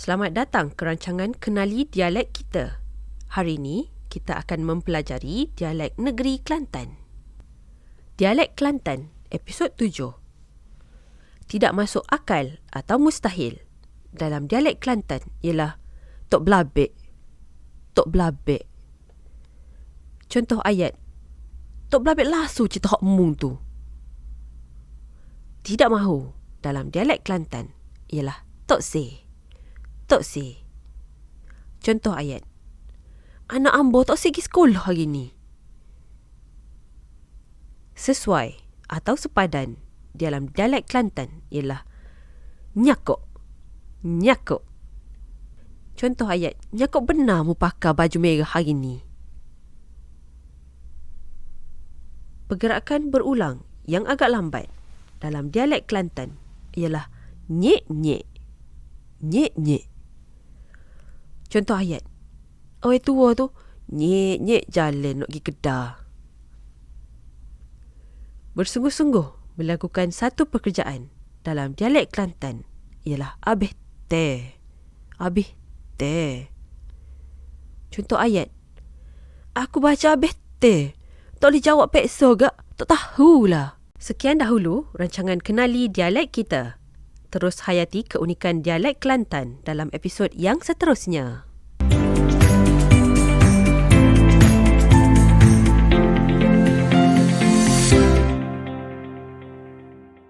Selamat datang ke rancangan Kenali Dialek Kita. Hari ini, kita akan mempelajari dialek negeri Kelantan. Dialek Kelantan, episod 7. Tidak masuk akal atau mustahil dalam dialek Kelantan ialah Tok Belabek. Tok Belabek. Contoh ayat. Tok Belabek lasu cerita hak mung tu. Tidak mahu dalam dialek Kelantan ialah Tok Se. Tok Se. Contoh ayat. Anak ambo tak pergi sekolah hari ni. Sesuai atau sepadan dalam dialek Kelantan ialah nyakok. Nyakok. Contoh ayat. Nyakok benar mu pakai baju merah hari ni. Pergerakan berulang yang agak lambat dalam dialek Kelantan ialah nyek-nyek. Nyek-nyek. Contoh ayat. Orang tua tu nyek-nyek jalan nak pergi kedah. Bersungguh-sungguh melakukan satu pekerjaan dalam dialek Kelantan ialah abih teh. Abih teh. Contoh ayat. Aku baca abih teh. Tak boleh jawab peksa gak. Tak tahulah. Sekian dahulu rancangan kenali dialek kita. Terus hayati keunikan dialek Kelantan dalam episod yang seterusnya.